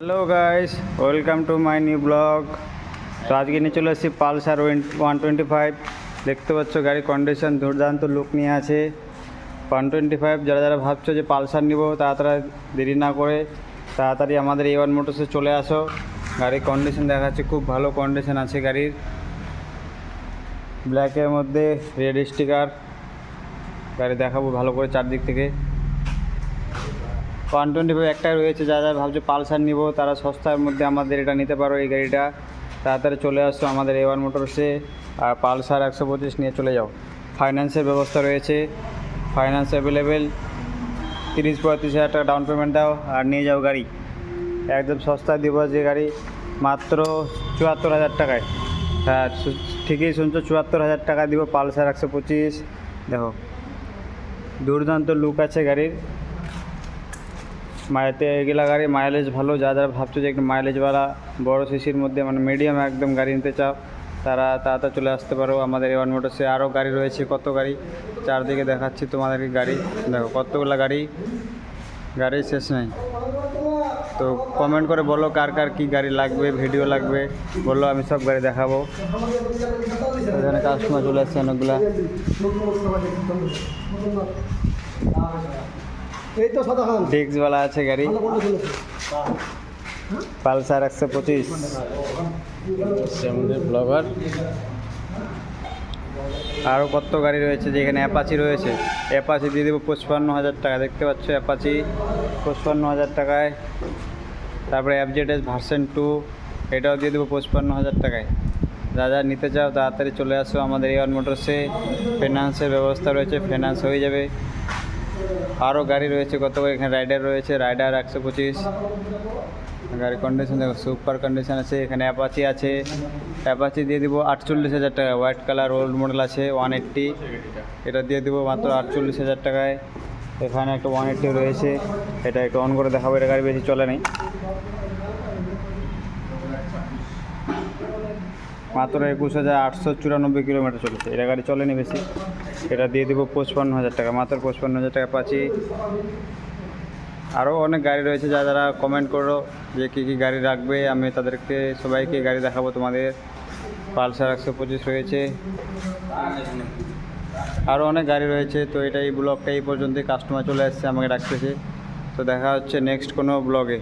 Hello guys welcome to my new blog তো আজকে নিয়ে চলে এসেছি পালসার ওয়ান টোয়েন্টি ফাইভ দেখতে পাচ্ছ, গাড়ির কন্ডিশন দুর্দান্ত লুক নিয়ে আছে। ওয়ান টোয়েন্টি ফাইভ যারা যারা ভাবছ যে পালসার নিব, তাড়াতাড়ি দেরি না করে তাড়াতাড়ি আমাদের এ ওয়ান মোটরসে চলে আসো। গাড়ির কন্ডিশন দেখাচ্ছে, খুব ভালো কন্ডিশন আছে গাড়ির। ব্ল্যাকের মধ্যে রেড স্টিকার গাড়ি দেখাবো ভালো করে চারদিক থেকে। ওয়ান টোয়েন্টি ফাইভ একটাই রয়েছে যারা যারা ভাবছে পালসার নিব, তারা সস্তার মধ্যে আমাদের এটা নিতে পারো এই গাড়িটা। তাড়াতাড়ি চলে আসছো আমাদের এ ওয়ান মোটরসে আর পালসার একশো পঁচিশ নিয়ে চলে যাও। ফাইন্যান্সের ব্যবস্থা রয়েছে ফাইন্যান্স অ্যাভেলেবেল তিরিশ পঁয়ত্রিশ হাজার টাকা ডাউন পেমেন্ট দাও, আর নিয়ে যাও গাড়ি। একদম সস্তা দিব যে গাড়ি, মাত্র চুয়াত্তর হাজার টাকায়। হ্যাঁ ঠিকই শুনছো, চুয়াত্তর হাজার টাকা দিব পালসার একশো পঁচিশ। দেখো, দুর্দান্ত লুক আছে গাড়ির। মায়েতে এগুলা গাড়ি মাইলেজ ভালো, যা যারা ভাবছ যে একটু মাইলেজওয়ালা বড় সিসির মধ্যে মানে মিডিয়াম একদম গাড়ি নিতে চাও, তারা তাড়াতাড়ি চলে আসতে পারো। আমাদের এওয়ান মোটরসে আরও গাড়ি রয়েছে, কত গাড়ি? চারদিকে দেখাচ্ছি তোমাদেরকে গাড়ি। দেখো, কতগুলো গাড়ি? গাড়ি শেষ নেই। তো কমেন্ট করে বলো কার কার কী গাড়ি লাগবে ভিডিও লাগবে বলল আমি সব গাড়ি দেখাবো। এখানে কাস্টমার চলে আসছে অনেকগুলা। এই তো সাদা খান। ডিস্কওয়ালা আছে গাড়ি। পালসার একশো পঁচিশ। ব্লগার। আরও কত গাড়ি রয়েছে যেখানে অ্যাপাচি রয়েছে? অ্যাপাচি দিয়ে দেবো পঁচপান্ন হাজার টাকা। দেখতে পাচ্ছ অ্যাপাচি। পঁচপান্ন হাজার টাকায়। তারপরে অ্যাপজেডএস ভার্সেন টু এটাও দিয়ে দেবো পঁচপান্ন হাজার টাকায়। যা যা নিতে চাও তাড়াতাড়ি চলে আসো আমাদের এয়ার মোটরসে ফিনান্সের ব্যবস্থা রয়েছে ফিনান্স হয়ে যাবে। আরও গাড়ি রয়েছে, কত এখানে রাইডার রয়েছে রাইডার একশো পঁচিশ। গাড়ির কন্ডিশন দেখো সুপার কন্ডিশন আছে, এখানে অ্যাপাচি আছে। অ্যাপাচি দিয়ে দিব আটচল্লিশ হাজার টাকা। হোয়াইট কালার ওল্ড মডেল আছে ওয়ান এইট্টি এটা দিয়ে দিব মাত্র আটচল্লিশ হাজার টাকায়। এখানে একটা ওয়ান এইট্টি রয়েছে। এটা একটু অন করে দেখাবো, এটা গাড়ি বেশি চলে নেই। মাত্র একুশ হাজার আটশো চুরানব্বই কিলোমিটার চলেছে। এটা গাড়ি চলেনি বেশি। এটা দিয়ে দেবো পঁচপান্ন হাজার টাকা। মাত্র পঁচপান্ন হাজার টাকা পাচ্ছি। আরও অনেক গাড়ি রয়েছে যা যারা কমেন্ট করো যে কী কী গাড়ি রাখবে। আমি তাদেরকে, সবাইকে গাড়ি দেখাবো তোমাদের। পালসার একশো পঁচিশ রয়েছে। আরও অনেক গাড়ি রয়েছে। তো এটা এই ব্লগটা এই পর্যন্তই। কাস্টমার চলে আসছে, আমাকে ডাকতেছে। তো দেখা হচ্ছে নেক্সট কোনো ব্লগে